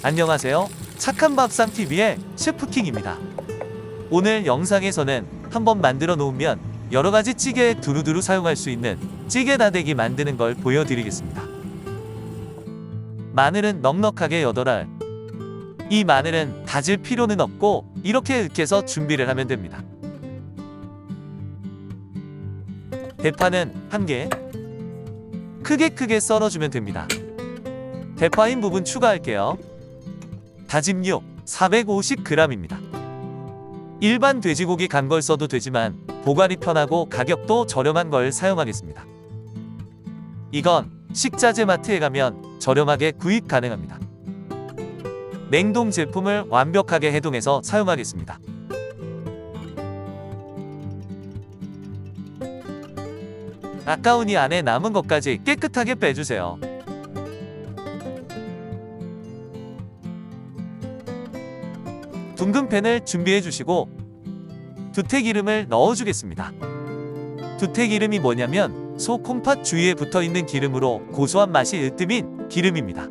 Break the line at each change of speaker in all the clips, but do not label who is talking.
안녕하세요. 착한 밥상 TV의 셰프킹입니다. 오늘 영상에서는 한번 만들어 놓으면 여러 가지 찌개에 두루두루 사용할 수 있는 찌개 다대기 만드는 걸 보여드리겠습니다. 마늘은 넉넉하게 8알. 이 마늘은 다질 필요는 없고 이렇게 으깨서 준비를 하면 됩니다. 대파는 한 개. 크게 크게 썰어주면 됩니다. 대파인 부분 추가할게요. 다짐 육 450g입니다. 일반 돼지고기 간 걸 써도 되지만 보관이 편하고 가격도 저렴한 걸 사용하겠습니다. 이건 식자재 마트에 가면 저렴하게 구입 가능합니다. 냉동 제품을 완벽하게 해동해서 사용하겠습니다. 아까운 이 안에 남은 것까지 깨끗하게 빼주세요. 둥근 팬을 준비해 주시고 두태 기름을 넣어 주겠습니다. 두태 기름이 뭐냐면 소 콩팥 주위에 붙어 있는 기름으로 고소한 맛이 으뜸인 기름입니다.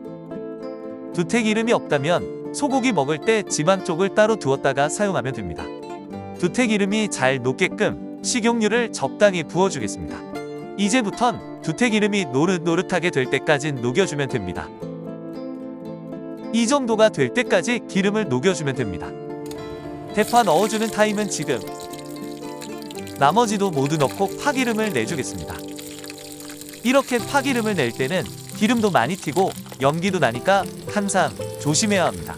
두태 기름이 없다면 소고기 먹을 때 지방 쪽을 따로 두었다가 사용하면 됩니다. 두태 기름이 잘 녹게끔 식용유를 적당히 부어 주겠습니다. 이제부턴 두태 기름이 노릇노릇하게 될 때까지 녹여주면 됩니다. 이 정도가 될 때까지 기름을 녹여주면 됩니다. 대파 넣어주는 타임은 지금. 나머지도 모두 넣고 파기름을 내주겠습니다. 이렇게 파기름을 낼 때는 기름도 많이 튀고 연기도 나니까 항상 조심해야 합니다.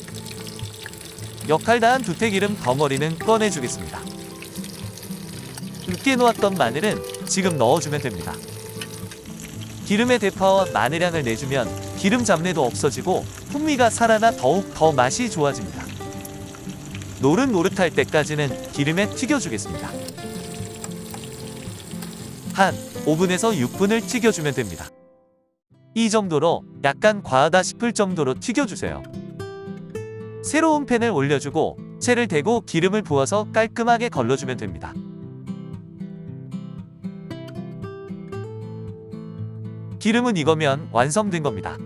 역할 다한 두태기름 덩어리는 꺼내주겠습니다. 으깨 놓았던 마늘은 지금 넣어주면 됩니다. 기름에 대파와 마늘향을 내주면 기름 잡내도 없어지고 풍미가 살아나 더욱 더 맛이 좋아집니다. 노릇노릇할 때까지는 기름에 튀겨주겠습니다. 한 5분에서 6분을 튀겨주면 됩니다. 이 정도로 약간 과하다 싶을 정도로 튀겨주세요. 새로운 팬을 올려주고 채를 대고 기름을 부어서 깔끔하게 걸러주면 됩니다. 기름은 익으면 완성된 겁니다.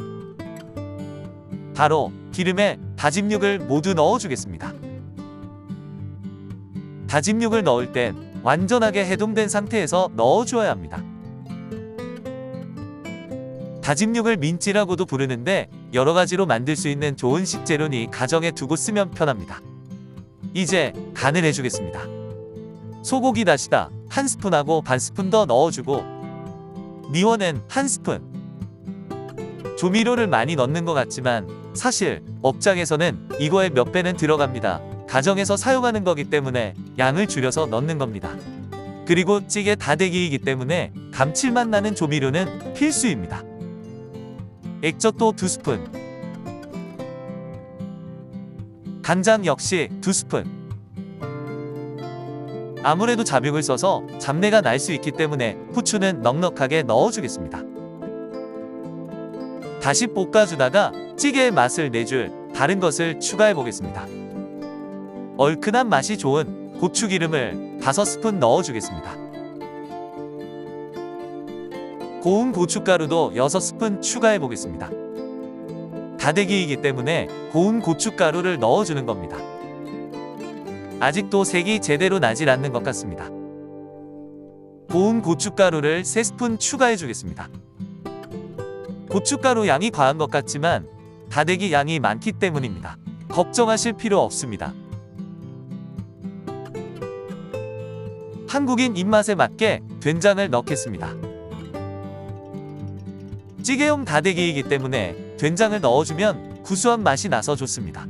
바로 기름에 다짐 육을 모두 넣어주겠습니다. 다짐 육을 넣을 땐 완전하게 해동된 상태에서 넣어주어야 합니다. 다짐 육을 민찌라고도 부르는데 여러 가지로 만들 수 있는 좋은 식재료니 가정에 두고 쓰면 편합니다. 이제 간을 해주겠습니다. 소고기 다시다 한 스푼하고 반 스푼 더 넣어주고 미원은 한 스푼. 조미료를 많이 넣는 것 같지만 사실 업장에서는 이거의 몇 배는 들어갑니다. 가정에서 사용하는 거기 때문에 양을 줄여서 넣는 겁니다. 그리고 찌개 다대기이기 때문에 감칠맛 나는 조미료는 필수입니다. 액젓도 두 스푼. 간장 역시 두 스푼. 아무래도 자백을 써서 잡내가 날 수 있기 때문에 후추는 넉넉하게 넣어주겠습니다. 다시 볶아주다가 찌개의 맛을 내줄 다른 것을 추가해 보겠습니다. 얼큰한 맛이 좋은 고추기름을 5스푼 넣어주겠습니다. 고운 고춧가루도 6스푼 추가해 보겠습니다. 다대기이기 때문에 고운 고춧가루를 넣어주는 겁니다. 아직도 색이 제대로 나질 않는 것 같습니다. 고운 고춧가루를 3스푼 추가해 주겠습니다. 고춧가루 양이 과한 것 같지만 다대기 양이 많기 때문입니다. 걱정하실 필요 없습니다. 한국인 입맛에 맞게 된장을 넣겠습니다. 찌개용 다대기이기 때문에 된장을 넣어주면 구수한 맛이 나서 좋습니다.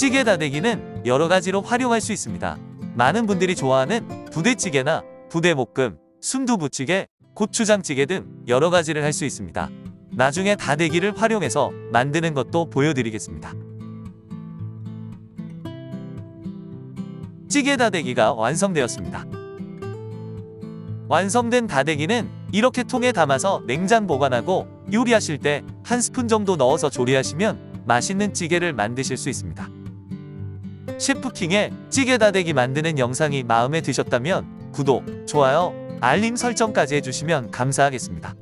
찌개 다대기는 여러 가지로 활용할 수 있습니다. 많은 분들이 좋아하는 부대찌개나 부대볶음, 순두부찌개, 고추장찌개 등 여러 가지를 할 수 있습니다. 나중에 다대기를 활용해서 만드는 것도 보여드리겠습니다. 찌개 다대기가 완성되었습니다. 완성된 다대기는 이렇게 통에 담아서 냉장 보관하고 요리하실 때 한 스푼 정도 넣어서 조리하시면 맛있는 찌개를 만드실 수 있습니다. 셰프킹의 찌개 다대기 만드는 영상이 마음에 드셨다면 구독, 좋아요, 알림 설정까지 해주시면 감사하겠습니다.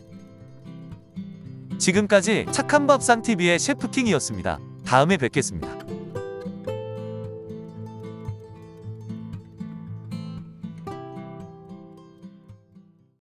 지금까지 착한 밥상 TV의 셰프킹이었습니다. 다음에 뵙겠습니다.